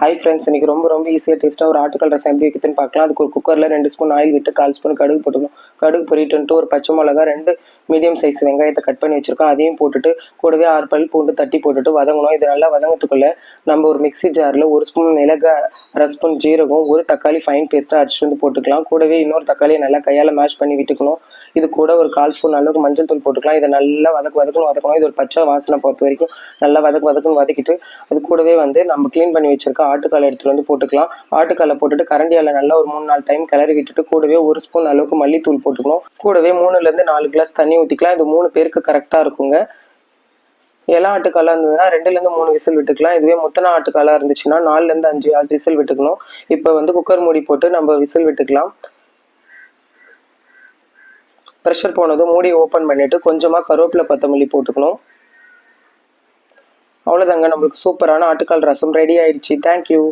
Hi friends இன்னைக்கு ரொம்ப ரொம்ப ஈஸியாக டேஸ்ட்டாக ஒரு ஆட்டுக்கல் ரசம் எப்படி வைக்கிறதுன்னு பார்க்கலாம். அதுக்கு ஒரு குக்கரில் ரெண்டு ஸ்பூன் ஆயில் விட்டு கால் ஸ்பூன் கடுகு போட்டுக்கணும் கடுகு பொரிட்டுன்ட்டு ஒரு பச்சை மிளகா ரெண்டு மீடியம் சைஸ் வெங்காயத்தை கட் பண்ணி வச்சுருக்கோம். அதையும் போட்டுட்டு கூடவே ஆறு பல் பூண்டு தட்டி போட்டுட்டு வதங்கணும். இது நல்லா வதங்கத்துக்குள்ள நம்ம ஒரு மிக்ஸி ஜாரில் ஒரு ஸ்பூன் மிளகா அரை ஸ்பூன் ஜீரகம் ஒரு தக்காளி ஃபைன் பேஸ்ட்டாக அடிச்சுட்டு வந்து போட்டுக்கலாம். கூடவே இன்னொரு தக்காளியை நல்லா கையால் மேஷ் பண்ணி விட்டுக்கணும். இது கூட ஒரு கால் ஸ்பூன் அளவுக்கு மஞ்சள் தூள் போட்டுக்கலாம். இதை நல்லா வதக்கு வதக்கணும் வதக்கணும். இது ஒரு பச்சை வாசனை பொறுத்த வரைக்கும். நல்லா வதக்கு வதக்குன்னு வதக்கிட்டு அது கூடவே வந்து நம்ம க்ளீன் பண்ணி வச்சிருக்க ஆட்டுக்காலை எடுத்துகிட்டு வந்து போட்டுக்கலாம். ஆட்டுக்காலை போட்டுட்டு கரண்டியால் நல்லா ஒரு மூணு நாலு டைம் கிளறி விட்டுட்டு கூடவே ஒரு ஸ்பூன் அளவுக்கு மல்லித்தூள் போட்டுக்கணும். கூடவே மூணுல இருந்து நாலு கிளாஸ் தண்ணி ஊற்றிக்கலாம் இது மூணு பேருக்கு கரெக்டாக இருக்குங்க. எல்லா ஆட்டுக்காலாக இருந்ததுன்னா ரெண்டுலேருந்து மூணு விசில் விட்டுக்கலாம். இதுவே முத்தனை ஆட்டுக்காலாக இருந்துச்சுன்னா நாலுலேருந்து அஞ்சு ஆறு விசில் விட்டுக்கணும். இப்போ வந்து குக்கர் மூடி போட்டு நம்ம விசில் விட்டுக்கலாம். ப்ரெஷர் போனதும் மூடி ஓப்பன் பண்ணிட்டு கொஞ்சமாக கருவேப்பிலை கொத்தமல்லி போட்டுக்கணும். அவ்வளோதாங்க நம்மளுக்கு சூப்பரான ஆட்டுக்கால் ரசம் ரெடி ஆயிடுச்சு. தேங்க்யூ